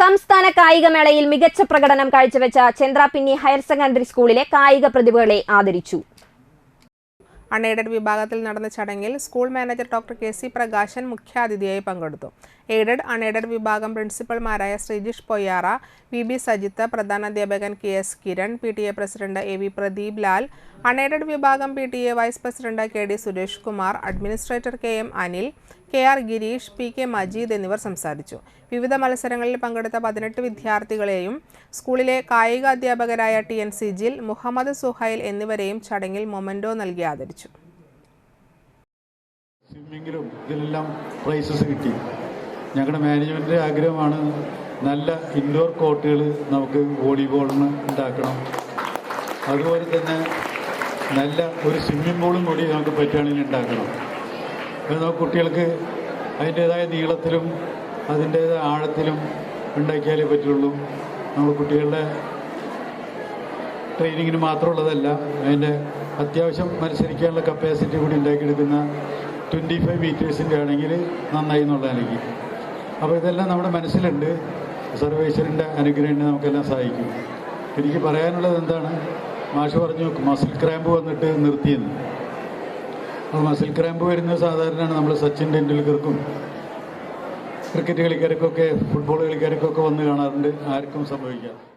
സംസ്ഥാന കായികമേളയിൽ മികച്ച പ്രകടനം കാഴ്ചവെച്ച ചന്ദ്രാപിന്നി ഹയർ സെക്കൻഡറി സ്കൂളിലെ കായിക പ്രതിഭകളെ ആദരിച്ചു. അൺഎയ്ഡഡ് വിഭാഗത്തിൽ നടന്ന ചടങ്ങിൽ school manager doctor K C Prakashan മുഖ്യാതിഥിയായി പങ്കെടുത്തു. എയ്ഡഡ് അൺഎയ്ഡഡ് വിഭാഗം പ്രിൻസിപ്പൽമാരായ Sreejish Poyyara V B Sajith പ്രധാനാധ്യാപകൻ K S Kiran P T A president A V Pradeep Lal unaided വിഭാഗം P T A vice president K D Suresh Kumar administrator K M Anil K R Gireesh P K Majeed എന്നിവർ സംസാരിച്ചു. വിവിധ മത്സരങ്ങളിൽ പങ്കെടുത്ത പതിനെട്ട് വിദ്യാർത്ഥികളെയും സ്കൂളിലെ കായിക അധ്യാപകരായ ടി എൻ സിജിൽ മുഹമ്മദ് സുഹൈൽ എന്നിവരെയും ചടങ്ങിൽ മൊമെന്റോ നൽകി ആദരിച്ചു. സ്വിമ്മിങ്ങിലും ഇതിലെല്ലാം പ്രൈസസ് കിട്ടി. ഞങ്ങളുടെ മാനേജ്മെന്റിന്റെ ആഗ്രഹമാണ് നല്ല ഇൻഡോർ കോർട്ടുകൾ നമുക്ക് വോളിബോളിന് ഉണ്ടാക്കണം. അതുപോലെ തന്നെ നല്ല ഒരു സ്വിമ്മിംഗ് പൂളും കൂടി നമുക്ക് പറ്റുകയാണെങ്കിൽ ഉണ്ടാക്കണം. കുട്ടികൾക്ക് അതിന്റേതായ നീളത്തിലും അതിന്റേതായ ആഴത്തിലും ഉണ്ടാക്കിയാലേ പറ്റുള്ളൂ. നമ്മൾ കുട്ടികളുടെ ട്രെയിനിങ്ങിന് മാത്രമുള്ളതല്ല അതിന്റെ അത്യാവശ്യം മത്സരിക്കാനുള്ള കപ്പാസിറ്റി കൂടി ഉണ്ടാക്കിയെടുക്കുന്ന ട്വന്റി ഫൈവ് മീറ്റേഴ്സിന്റെ ആണെങ്കിൽ നന്നായി എന്നുള്ള എനിക്ക് അപ്പോൾ ഇതെല്ലാം നമ്മുടെ മനസ്സിലുണ്ട്. സർവേശ്വരന്റെ അനുഗ്രഹം നമുക്കെല്ലാം സഹായിക്കും. എനിക്ക് പറയാനുള്ളത് എന്താണ്? മാഷ് പറഞ്ഞു മസിൽ ക്രാമ്പ് വന്നിട്ട് നിർത്തിയെന്ന്. മസിൽ ക്രാമ്പ് വരുന്നത് സാധാരണയാണ് നമ്മൾ സച്ചിൻ ടെണ്ടുൽക്കർക്കും ക്രിക്കറ്റ് കളിക്കാർക്കൊക്കെ ഫുട്ബോൾ കളിക്കാർക്കൊക്കെ വന്ന് കാണാറുണ്ട്. ആർക്കും സംഭവിക്കാം.